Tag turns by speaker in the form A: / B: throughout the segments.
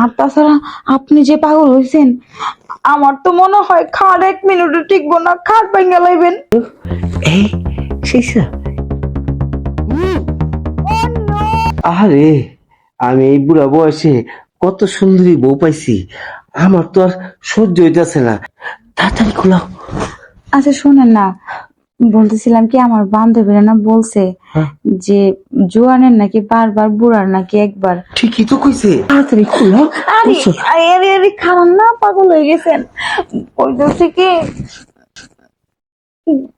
A: আর তাছাড়া আপনি যে পাগল হয়েছেন আমার তো মনে হয় খাট এক মিনিটও টিকবো না খাট ভেঙে লাইবেন।
B: এই আরে আমি এই বুড়া বয়সে কত সুন্দরী বউ পাইছি আমার তো আর সহ্য হইতেছে না। তাড়াতাড়ি খোলাও।
A: আচ্ছা শোনেন না বলতেছিলাম কি আমার বান্ধবীরা না বলছে
B: হ্যাঁ।
A: যে জোয়ানের নাকি বারবার বুড়ার নাকি একবার।
B: ঠিকই তো কইছে। তাড়াতাড়ি খোলাও
A: আরে আরে আরে খারাপ না পাগল হয়ে গেছেন। কইতেছে কি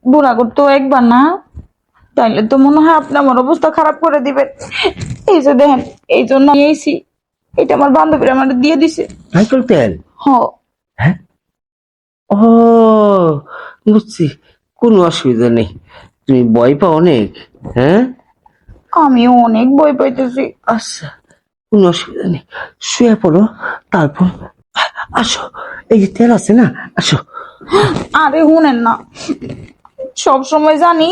A: বুড়া করতো একবার না তাইলে তো মনে হয় আপনি আমার অবস্থা খারাপ করে দিবেন। এই যে দেখেন এই জন্য আমি এইছি এটা আমার বান্ধবীরা আমার দিয়ে দিছে।
B: নারকেল তেল?
A: হ।
B: হ্যাঁ? ও বুঝছি। কোনো অসুবিধা নেই। তুমি ভয় পাও অনেক হ্যাঁ?
A: আমিও অনেক বই পাইতেছি।
B: আচ্ছা কোনো অসুবিধা নেই। শুয়ে পড়ো তারপর আসো। এই যে তেল আছে না আসো।
A: আরে শুনেন না। সব সময় জানি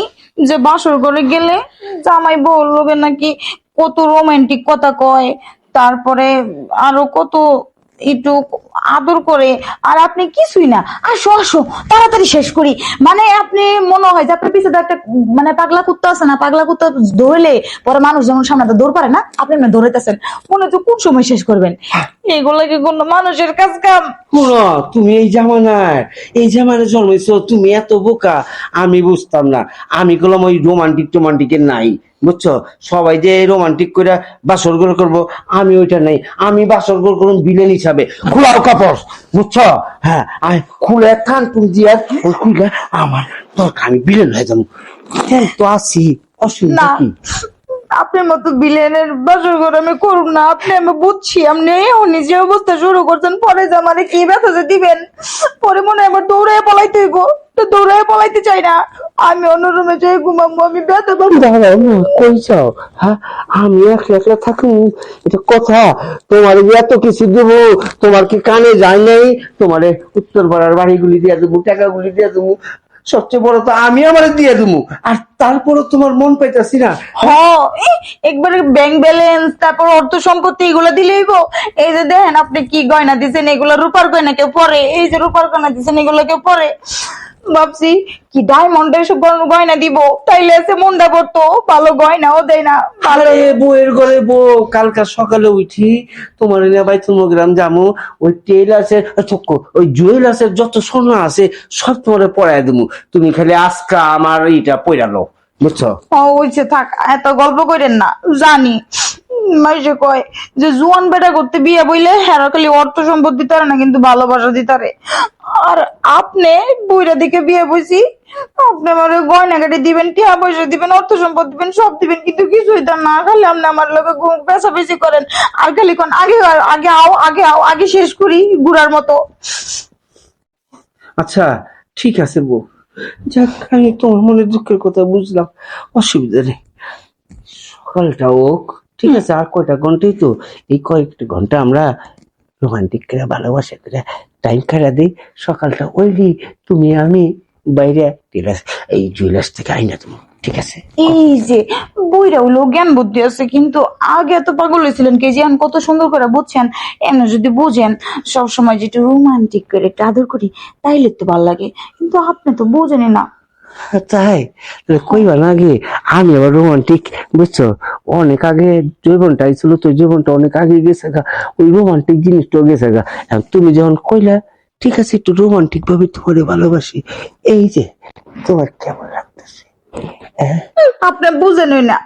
A: যে বাসর ঘরে গেলে জামাই বউ লোকে নাকি কত রোমান্টিক কথা কয় তারপরে আরও কত একটু আদর করে, আর আপনি কিছুই না। আসো আসো, তাড়াতাড়ি শেষ করি। মানে আপনি মনে হয় যে আপনার পিছনে একটা মানে পাগলা কুত্তা আছে না, পাগলা কুত্তা ধরলে পরে মানুষ যেমন সামনে তো দৌড় পারে না, আপনি এমনি দৌড়াইতেছেন মনে হচ্ছে কোন সময় শেষ করবেন? এগুলো কি কোনো মানুষের কাজ কাম?
B: তুমি এই জামানায় এই জামানায় জন্মেছো, তুমি এত বোকা, আমি বুঝতাম না। আমি করলাম ওই রোমান্টিক টোমান্টিকের নাই। বুঝছ? সবাই যে রোমান্টিক করে বাসর গোল করব আমি ওইটা নাই। আমি বাসর গোল করুন বিলেন হিসাবে। খোলাও কাপড় বুঝছ? হ্যাঁ আমি খুলে কান তুমি দিয়ে খুলে আমার দরকার আমি বিলেন হয়ে যাব। তো আসি অসুবিধা কি?
A: আপনার মতো বিলেনের বাসর ঘর আমি করব না। আপনি আমি বুঝছি, আপনি এখনই যে অবস্থা শুরু করছেন, পরে যে আমারে কি ব্যথা যে দিবেন? পরে মনে হয় আমার দৌড়ায় পলাইতে হইব। তো দৌড়ায় পলাইতে চাই না। আমি যাই ঘুমাবো, আমি ব্যথা পাবো
B: না কই যাও হ্যাঁ আমি একলা একলা থাকুন এটা কথা। তোমার এত কিছু দেবো, তোমার কি কানে যায় নাই? তোমার উত্তর পাড়ার বাড়িগুলি দিয়ে দেবো, টাকাগুলি দিয়ে দেবো। সবচেয়ে বড় তো আমি আমার দিয়ে দেবো আর তারপরও তোমার মন পাইতাছি না।
A: একবারে ব্যাংক ব্যালেন্স তারপর অর্থ সম্পত্তি এগুলো দিলেই গো এই যে দেখেন আপনি কি গয়না দিছেন, এগুলো রূপার গয়না কেউ পরে, এই যে রূপার গয়না দিছেন, এগুলো কেউ পরে। ভাবছি কি ডায়মন্ডের সব গয়না দিব? তাইলে এসে মনটা করতো ভালো গয়নাও দেয় না।
B: আরে বউয়ের ঘরে বউ কালকা সকালে উঠি তোমার এনে ভাই গ্রাম জামু ওই টেলার্সের চক্ক ওই জুয়েলার্সের যত সোনা আছে সব তোমার পড়ায় দেবো তুমি খালি আজকা আমার এইটা পড়ালো বুঝছ?
A: হয়েছে থাক এত গল্প করেন না জানি। মাইসে কয়, যে জুয়ান বেটা করতে বিয়ে বইলে হেরা খালি অর্থ সম্পদ দিতারে না, কিন্তু ভালোবাসা দিতারে আর আপনি বুইরা দিকে বিয়ে বইছি, আপনি আমার গয়না গাড়ি দিবেন টিয়া পয়সা দিবেন, অর্থ সম্পদ দিবেন, সব দিবেন, কিন্তু কিছুই দেন না, খালি আপনি আমার লোকে বেশি করেন। আর খালি কোন আগে আগে আও আগে আও, আগে শেষ করি গুড়ার মতো।
B: আচ্ছা ঠিক আছে বউ। যাক, আমি তোমার মনে দুঃখের কথা বুঝলাম। অসুবিধা নেই। সকালটা হোক। ঠিক আছে আর কয়টা ঘন্টাই তো? এই কয়েকটা ঘণ্টা আমরা রোমান্টিক করে ভালোবাসা করে টাইম কাটা দিই। সকালটা ওইলি তুমি আমি বাইরে টেলার্স এই জুয়েলার্স থেকে আইনা তুমি ঠিক আছে?
A: এই যে বইরা হলো জ্ঞান বুদ্ধি আছে কিন্তু আগে এত পাগল হয়েছিলেন কে জিয়ান কত সুন্দর করে বুঝছেন এমনি যদি বুঝেন সব সময় যেটা রোমান্টিক করে একটা আদর করি তাইলে তো ভালো লাগে। কিন্তু আপনি তো বোঝেনই না।
B: তাই কইবা না আমি আবার রোমান্টিক বুঝছ? অনেক আগে জীবনটা ছিল তো জীবনটা অনেক আগে গেছে গা ওই রোমান্টিক জিনিসটাও গেছে গা। তুমি যখন কইলা ঠিক আছে একটু রোমান্টিক ভাবে তোমার ভালোবাসি। এই যে তোমার কেমন লাগতেছে? হ্যাঁ?
A: আপনি বুঝেনই না।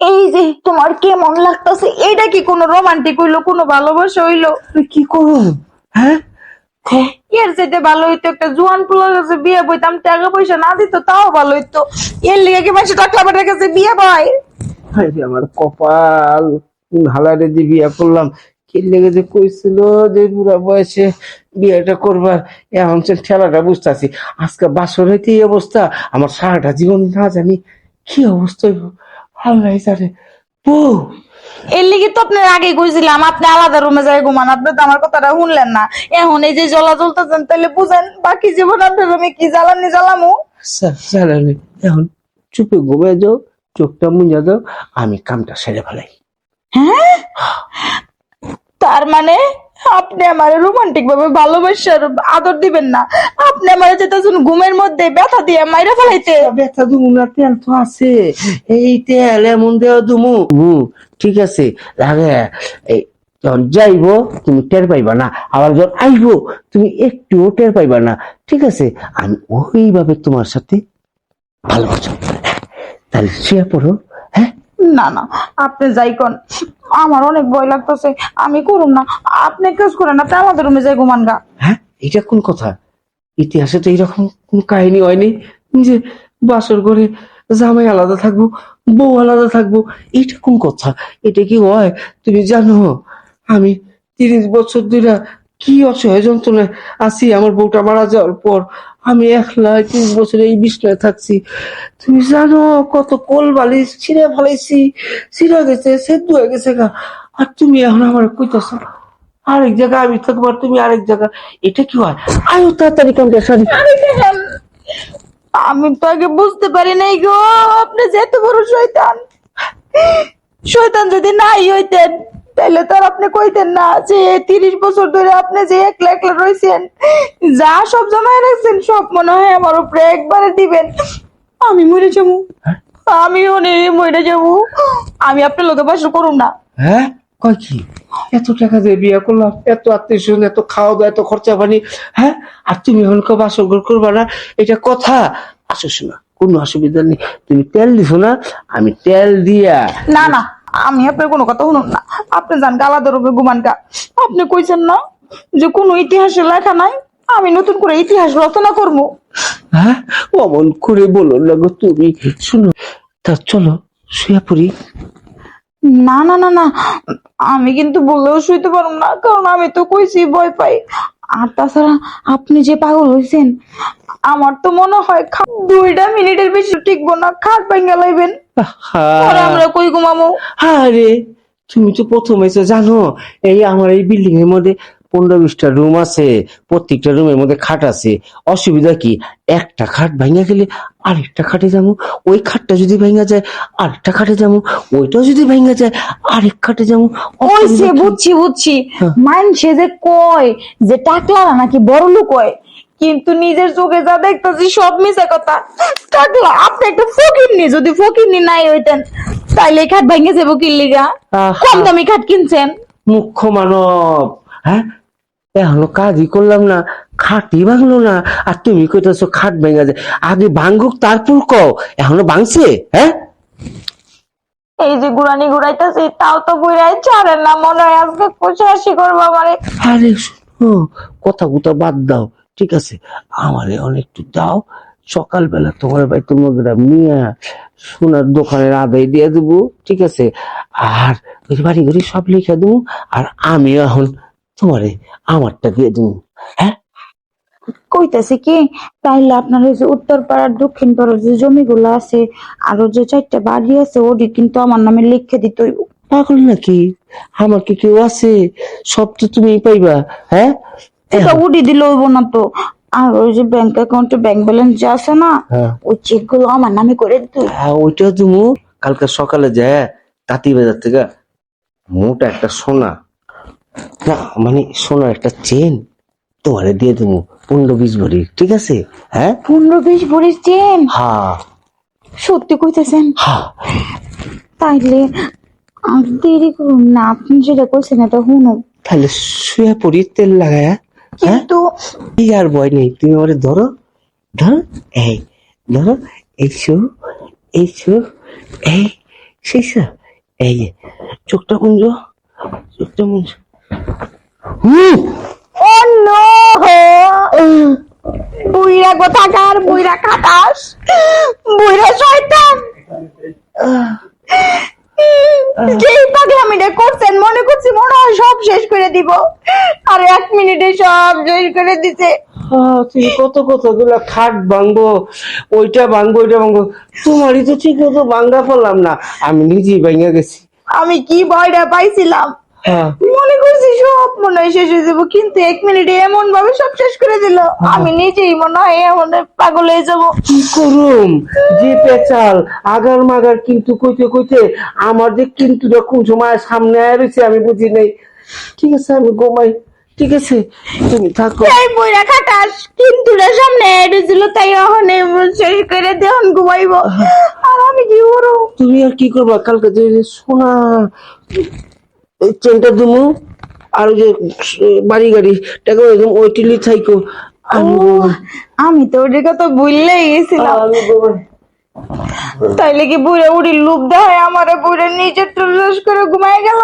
A: এই যে তোমার কেমন লাগতেছে? এটা কি কোনো রোমান্টিক হইল কোনো ভালোবাসা হইল?
B: কি করো হ্যাঁ?
A: এর যেটা ভালো হইতো একটা জোয়ান পোলার কাছে বিয়ে বইতাম টাকা পয়সা না দিত, তাও ভালো হইতো। এর লিগে কি মানুষ টাকলা বেটার কাছে বিয়ে বয়?
B: আমার কপাল হালারে যে বিয়া করলাম। কি লেগে যে কইছিল যে বুড়া বয়সে বিয়েটা করবার? এখন সে ঠেলাটা বুঝতেছি। আজকে বাসর হইতে এই অবস্থা, আমার সারাটা জীবন না জানি কি অবস্থা আল্লাহ জানে বউ
A: এর লিগে তো আপনার আগে কইছিলাম আপনি আলাদা রুমে যাই ঘুমান আপনি তো আমার কথাটা শুনলেন না। এখন এই যে জ্বলা জ্বলতেছেন তাহলে বুঝেন বাকি জীবন আপনার আমি কি জ্বালানি জ্বালামু?
B: জ্বালানি। এখন চুপে ঘুমে যাও চোখটা মুঞ্জা দাও আমি কামটা সেরে ফেলাই।
A: হ্যাঁ? তার মানে? আপনি আমার রোমান্টিক ভাবে ভালোবাসার আদর দিবেন না। আপনি আমার যেতেছেন ঘুমের মধ্যে ব্যথা দিয়ে মাইরা ফেলাইতে
B: ব্যথা দুমু না তেল তো আছে। এই তেল এমন দেওয়া দুমু। ঠিক আছে। আগে এই যখন যাইবো তুমি টের পাইবা না। আবার যখন আইবো তুমি একটুও টের পাইবা না। ঠিক আছে? আমি ওইভাবে তোমার সাথে ভালোবাসো তাহলে শুয়ে পড়ো।
A: না না, আপনি যাই কোন। আমার অনেক ভয় লাগতেছে, আমি করুন না। আপনি কাজ করেন না আপনি আমাদের রুমে যাই ঘুমান গা।
B: হ্যাঁ এটা কোন কথা? ইতিহাসে তো এইরকম কোন কাহিনী হয়নি যে বাসর ঘরে জামাই আলাদা থাকব, বউ আলাদা থাকব, এটা কোন কথা? এটা কি হয়? তুমি জানো, আমি তিরিশ বছর ধরে কি অসহায় যন্ত্রণায় আছি, আমার বউটা মারা যাওয়ার পর আমি একলা তিরিশ বছর এই বিছনায় থাকছি। তুমি জানো, কত কোল বালিশ ছিঁড়ে ফেলাইছি। ছিঁড়ে গেছে, সেদ্ধ হয়ে গেছে গা। আর তুমি এখন আমার কইতাছ, আরেক জায়গায় আমি থাকব আর তুমি আরেক জায়গায়। এটা কি হয়? আয়ো তাড়াতাড়ি কামটা সারি।
A: আমি তো আগে বুঝতে পারি নাই গো, আপনি যে এত বড় শয়তান। শয়তান যদি নাই হইতেন তাহলে তো আর আপনি কইতেন না যে তিরিশ বছর ধরে আপনি যে একলা একলা রয়েছেন যা সব জমায় রাখছেন সব মনে হয় আমার উপরে একবারে দিবেন। আমি মরে যাব। আমি অনেক মরে যাব। আমি আপনার লোকে বাসা করুন না।
B: হ্যাঁ? কয় কি? এত টাকা দিয়ে বিয়ে করলাম এত আত্মীয় স্বজন এত খাওয়া দাওয়া এত খরচা পানি। হ্যাঁ? আর তুমি এখন বাসর ঘর করবা না? এটা কথা। আসো শোনা কোনো অসুবিধা নেই। তুমি তেল দিছো না আমি তেল দিয়া
A: না না। আমি আপনার কোনো কথা শুনুন না। আপনি যান গালা ধরবে গুমানকা। আপনি কইছেন না যে কোনো ইতিহাসে লেখা নাই আমি নতুন করে ইতিহাস রচনা করব।
B: হ্যাঁ? অমন করে বলো না গো তুমি। শুনো তা চলো শুয়ে পড়ি।
A: না না না না আমি কিন্তু বললেও শুইতে পারব না কারণ আমি তো কইছি ভয় পাই। আর তাছাড়া আপনি যে পাগল হয়েছেন আমার তো মনে হয় দুইটা মিনিটের বেশি টিকবো না খাট ভাঙ্গা লাইবেন। আমরা কই ঘুমাবো
B: আরে তুমি তো প্রথমে জানো এই আমার এই বিল্ডিং এর মধ্যে পনেরো বিশটা রুম আছে প্রত্যেকটা রুমের মধ্যে খাট আছে। অসুবিধা কি? একটা খাট ভাঙা গেলে আরেকটা খাটে যাব। ওই খাটটা যদি ভাঙা যায় আরেকটা খাটে যাব। ওইটাও যদি ভাঙা যায় আরেক খাটে যাব।
A: ওই সে বুঝছি বুঝছি।
B: হ্যাঁ।
A: মানছে যে কয় যে টাকলা নাকি বড় লোক হয় কিন্তু নিজের চোখে যা দেখতেছি সব মিশা কথা। টাকলা আপনি একটা ফকিরনি যদি ফকিরনি নাই হইতেন তাইলে খাট ভাঙে যাব কিল্লিগা। কম দামি খাট কিনছেন?
B: মুখ্য মানব হ্যাঁ? এখনও কাজই করলাম না খাটই ভাঙলো না আর তুমি কইতেছো খাট ভেঙা যায়। আগে ভাঙুক তারপর কও এখনও ভাঙছে? হ্যাঁ?
A: এই যে গুড়ানি গুড়াইতেছি তাও তো বুড়াই ছাড়েন না মনে হয় আজকে কুচাশি করব আমারে।
B: আরে শোনো কথা কুতা বাদ দাও ঠিক আছে? আমারে অনেকটু দাও সকালবেলা তোমার ভাই তোমার নিয়ে সোনার দোকানের আদায় দিয়ে দেবো ঠিক আছে? আর ওই বাড়ি ঘড়ি সব লিখে দেবো আর আমি এখন তোমারে আমারটা দিয়ে দেবো হ্যাঁ?
A: কইতেছি কি তাইলে আপনার ওই যে উত্তর পাড়ার দক্ষিণ পাড়ার যে জমিগুলো আছে আরও যে চারটা বাড়ি আছে ওটি কিন্তু আমার নামে লিখে দিতে হইব।
B: পাগল নাকি? আমার কি কেউ আছে? সব তো তুমি পাইবা হ্যাঁ?
A: এটা উডি দিলে হইব না তো। আর ওই যে ব্যাংক অ্যাকাউন্টে ব্যাংক ব্যালেন্স যে আছে না
B: হ্যাঁ।
A: ওই চেকগুলো আমার নামে করে দিতে
B: হ্যাঁ ওইটা তুমি কালকে সকালে যায় তাঁতি বাজার থেকে মোটা একটা সোনা না মানে সোনার একটা চেন তোমারে দিয়ে দেবো পনেরো বিশ ভরি ঠিক আছে? হ্যাঁ?
A: পনেরো বিশ ভরিস চেন
B: হ্যাঁ।
A: সত্যি কইতেছেন?
B: হ্যাঁ।
A: তাইলে আর দেরি করুন না আপনি যেটা কইছেন এটা
B: তাহলে শুয়ে পড়ি তেল লাগায়া হ্যাঁ?
A: কিন্তু
B: কি আর ভয় নেই তুমি আমারে ধরো ধরো এই ধরো এইছো এইছো এই সেইসা এই চোখটা কুঞ্জ চোখটা কুঞ্জ
A: বুইরা বুইরা খাটাস বুইরা শয়তান। যেই পাগলামিটা করছেন মনে করছি মনে হয় সব শেষ করে দিব। আর এক মিনিটে সব শেষ করে
B: তুমি কত কতগুলা খাট ভাঙবো ওইটা ভাঙবো ওইটা ভাঙবো। তোমারই তো ঠিক মতো ভাঙ্গা ফেললাম না। আমি নিজেই ভাঙা গেছি।
A: আমি কি ভয়টা পাইছিলাম? মনে করছি সব মনে হয় শেষ হয়ে যাব কিন্তু এক মিনিটে এমন ভাবে সব শেষ করে দিল। আমি নিজেই মনে হয় এমন পাগল হয়ে যাব।
B: কি করুম? যে পেচাল আগার মাগার কিন্তু কইতে কইতে আমার যে কিন্তু কোন সময় সামনে আয় রয়েছে আমি বুঝি নাই। ঠিক আছে আমি ঘুমাই। ঠিক আছে তুমি থাকো।
A: এই বইরা খাটাস কিন্তু সামনে এড়েছিল তাই এখন শেষ করে দেহন ঘুমাইব। আর আমি কি করব?
B: তুমি আর কি করবা? কালকে যে সোনা এই চেনটা দুমু আর ওই যে বাড়ি গাড়ি টাকা একদম ওই টিলি থাইকো। আমি
A: তো ওদের কথা ভুললেই গেছিলাম। তাইলে কি বুড়ে উড়ি লুপ দেয় আমার বুড়ে নিজের শেষ করে ঘুমায় গেল?